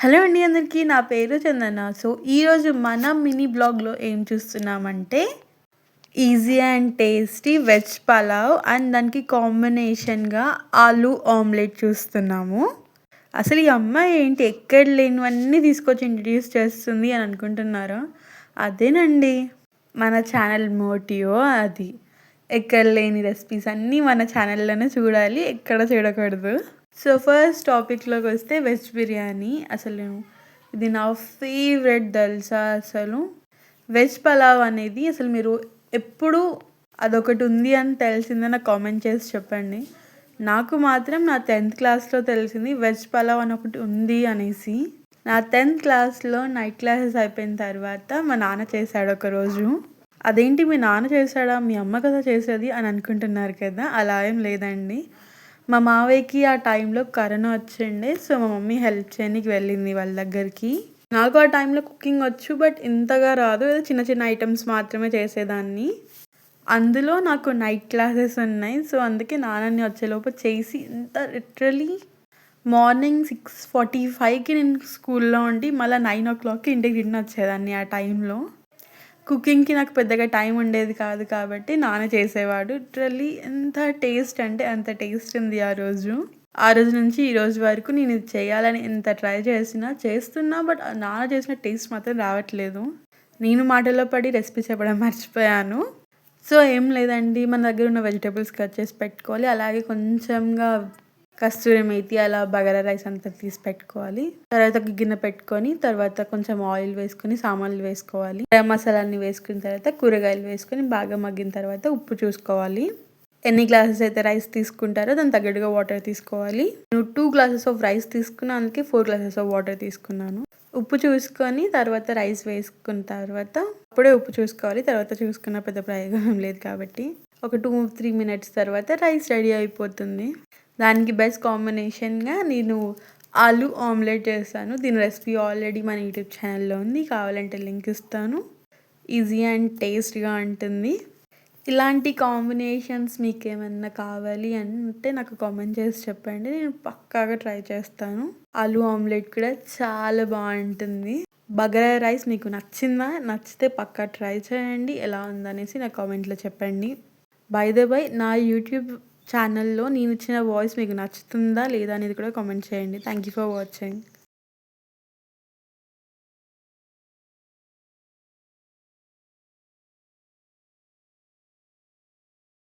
Hello అండి అందరికీ నా పేరు చందన. సో ఈరోజు మన మినీ బ్లాగ్లో ఏం చూస్తున్నామంటే easy and tasty veg pulao and దానికి కాంబినేషన్గా ఆలు ఆమ్లెట్ చూస్తున్నాము. అసలు ఈ అమ్మాయి ఏంటి? ఎక్కడ లేనివన్నీ తీసుకొచ్చి ఇంట్రడ్యూస్ చేస్తుంది అని అనుకుంటున్నారా? అదేనండి. మన ఛానల్ మోటియో అది. ఎక్కడ లేని రెసిపీస్ అన్నీ మన ఛానల్లోనే చూడాలి ఎక్కడ చూడకూడదు. సో ఫస్ట్ టాపిక్లోకి వస్తే వెజ్ బిర్యానీ. అసలు ఇది నా ఫేవరెట్ తెలుసా అసలు. వెజ్ పలావ్ అనేది అసలు మీరు ఎప్పుడు అదొకటి ఉంది అని తెలిసిందే నాకు కామెంట్ చేసి చెప్పండి. నాకు మాత్రం నా టెన్త్ క్లాస్లో తెలిసింది వెజ్ పలావ్ అని ఒకటి ఉంది అనేసి. నా టెన్త్ క్లాస్లో నైట్ క్లాసెస్ అయిపోయిన తర్వాత మా నాన్న చేశాడు ఒకరోజు అదేంటి మీ నాన్న చేశాడా? మీ అమ్మ కదా చేసేది అని అనుకుంటున్నారు కదా? అలా ఏం లేదండి. మా మావయ్యకి ఆ టైంలో కరోనా వచ్చిండే సో మా మమ్మీ హెల్ప్ చేయడానికి వెళ్ళింది వాళ్ళ దగ్గరికి. నాకు ఆ టైంలో కుకింగ్ వచ్చు బట్ ఇంతగా రాదు. ఏదో చిన్న చిన్న ఐటమ్స్ మాత్రమే చేసేదాన్ని. అందులో నాకు నైట్ క్లాసెస్ ఉన్నాయి సో అందుకే నాన్నని వచ్చేలోపు చేసి ఇంత లిటరలీ మార్నింగ్ సిక్స్ ఫార్టీ ఫైవ్కి నేను స్కూల్లో ఉండి మళ్ళీ నైన్ ఓ క్లాక్కి ఇంటికి తిని వచ్చేదాన్ని ఆ టైంలో. కుకింగ్కి నాకు పెద్దగా టైం ఉండేది కాదు కాబట్టి నాన్న చేసేవాడు. లిటరల్లీ ఎంత టేస్ట్ అంటే అంత టేస్ట్ ఉంది ఆ రోజు. ఆ రోజు నుంచి ఈ రోజు వరకు నేను ఇది చేయాలని ఎంత ట్రై చేసినా చేస్తున్నా బట్ నాన్న చేసిన టేస్ట్ మాత్రం రావట్లేదు. నేను మాటల్లో పడి రెసిపీ చెప్పడం మర్చిపోయాను. సో ఏం లేదండి. మన దగ్గర ఉన్న వెజిటేబుల్స్ కట్ చేసి పెట్టుకోవాలి. అలాగే కొంచెంగా కస్తూరి మేతి అలా బగారా రైస్ అంతా తీసి పెట్టుకోవాలి. తర్వాత ఒక గిన్నె పెట్టుకొని తర్వాత కొంచెం ఆయిల్ వేసుకొని సామాన్లు వేసుకోవాలి. మసాలాన్ని వేసుకున్న తర్వాత కూరగాయలు వేసుకొని బాగా మగ్గిన తర్వాత ఉప్పు చూసుకోవాలి. ఎన్ని గ్లాసెస్ అయితే రైస్ తీసుకుంటారో దాని తగ్గట్టుగా వాటర్ తీసుకోవాలి. నేను టూ గ్లాసెస్ ఆఫ్ రైస్ తీసుకున్నా అందుకే ఫోర్ గ్లాసెస్ ఆఫ్ వాటర్ తీసుకున్నాను. ఉప్పు చూసుకొని తర్వాత రైస్ వేసుకున్న తర్వాత అప్పుడే ఉప్పు చూసుకోవాలి. తర్వాత చూసుకున్న పెద్ద ప్రయోగం లేదు కాబట్టి. ఒక టూ త్రీ మినిట్స్ తర్వాత రైస్ రెడీ అయిపోతుంది. దానికి బెస్ట్ కాంబినేషన్గా నేను ఆలు ఆమ్లెట్ చేస్తాను. దీని రెసిపీ ఆల్రెడీ మన యూట్యూబ్ ఛానల్లో ఉంది. కావాలంటే లింక్ ఇస్తాను. ఈజీ అండ్ టేస్ట్గా ఉంటుంది. ఇలాంటి కాంబినేషన్స్ మీకు ఏమన్నా కావాలి అంటే నాకు కామెంట్ చేసి చెప్పండి. నేను పక్కాగా ట్రై చేస్తాను. ఆలు ఆమ్లెట్ కూడా చాలా బాగుంటుంది. బగరా రైస్ మీకు నచ్చిందా? నచ్చితే పక్కా ట్రై చేయండి. ఎలా ఉందనేసి నా కామెంట్లో చెప్పండి. బై ద బై నా యూట్యూబ్ ఛానల్లో నేను ఇచ్చిన వాయిస్ మీకు నచ్చుతుందా లేదా అనేది కూడా కామెంట్ చేయండి. Thank you for watching